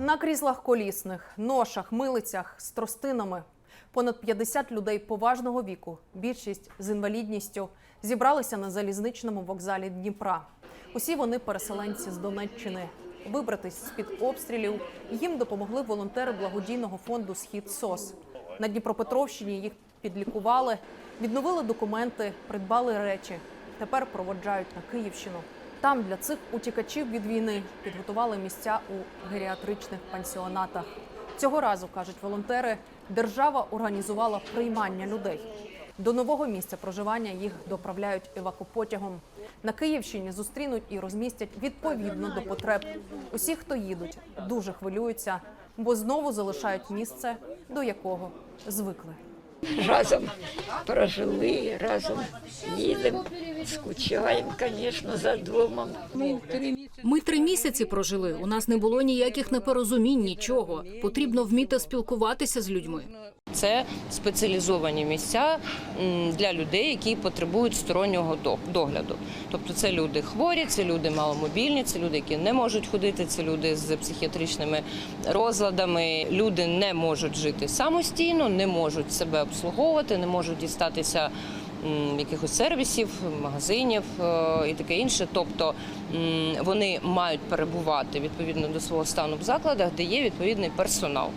На кріслах колісних, ношах, милицях з тростинами. Понад 50 людей поважного віку, більшість з інвалідністю, зібралися на залізничному вокзалі Дніпра. Усі вони переселенці з Донеччини. Вибратись з-під обстрілів їм допомогли волонтери благодійного фонду Схід СОС. На Дніпропетровщині їх підлікували, відновили документи, придбали речі. Тепер проводжають на Київщину. Там для цих утікачів від війни підготували місця у геріатричних пансіонатах. Цього разу кажуть волонтери, держава організувала приймання людей. До нового місця проживання їх доправляють евакопотягом. На Київщині зустрінуть і розмістять відповідно до потреб. Усі, хто їдуть, дуже хвилюються, бо знову залишають місце, до якого звикли. Разом прожили, разом їдемо, скучаємо, звісно, за домом. Місяці прожили. У нас не було ніяких непорозумінь, нічого. Потрібно вміти спілкуватися з людьми. Це спеціалізовані місця для людей, які потребують стороннього догляду. Тобто це люди хворі, це люди маломобільні, це люди, які не можуть ходити, це люди з психіатричними розладами. Люди не можуть жити самостійно, не можуть себе обслуговувати, не можуть дістатися якихось сервісів, магазинів е, і таке інше. Тобто вони мають перебувати відповідно до свого стану в закладах, де є відповідний персонал.